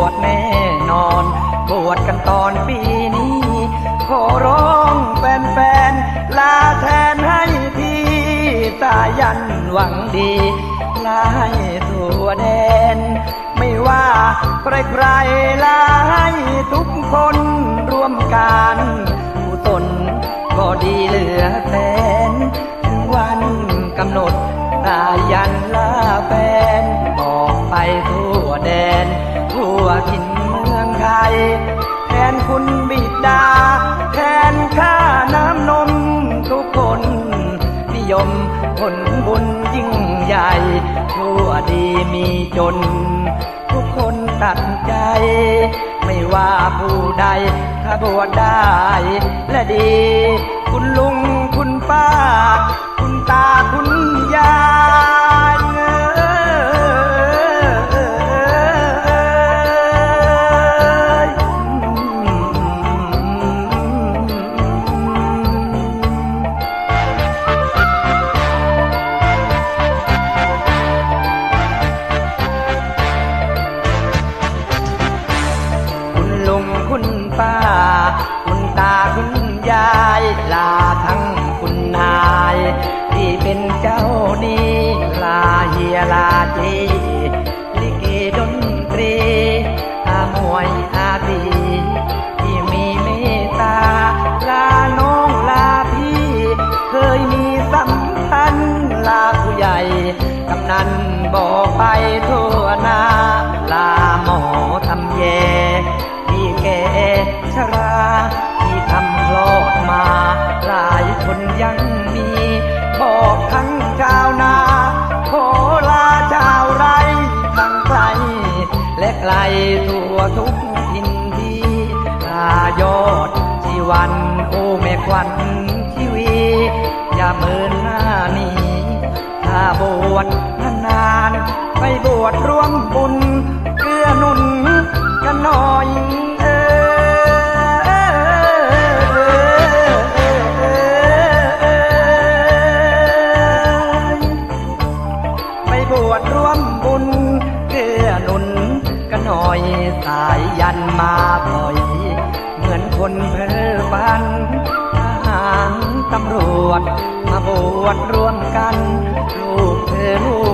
วชแน่นอน บวชกันตอนปีนี้ ขอร้องแฟนๆ ลาแทนให้ที่ตายันหวังดีลาให้ตัวแดน ไม่ว่าใครๆลาให้ทุกคนร่วมกันกุตนก็ดีเหลือแสนถึงวันกำหนดตายันลาแฟนออกไปทั่วแดน วถิ่นเมืองไทย แทนคุณบิดา แทนข้าน้ำนมทุกคน นิยมผลบุญยิ่งใหญ่ชั่วดีมีจน ทุกคนตัดใจ ไม่ว่าผู้ใดถ้าบวชได้และดี คุณลุง นเจ้าหนี้ลาเฮียลาจีลิเกดนตรีอามวยอาบีที่มีเมตตาลาน้องลาพี่ เคยมีสัมพันธ์ลาผู้ใหญ่กำนันบอกไปทั่ว ทุกทินที่ตายอดชีวันโอ้แม่ควันชีวี อย่าเมินหน้านี้ถ้าบวชนานๆไปบวชร่วมบุญเกื้อนุน อยสายยันมาปล่อย เหมือนคนเพ้อฝันทหารตำรวจ มาบวชร่วมกัน ลูกเธอลูก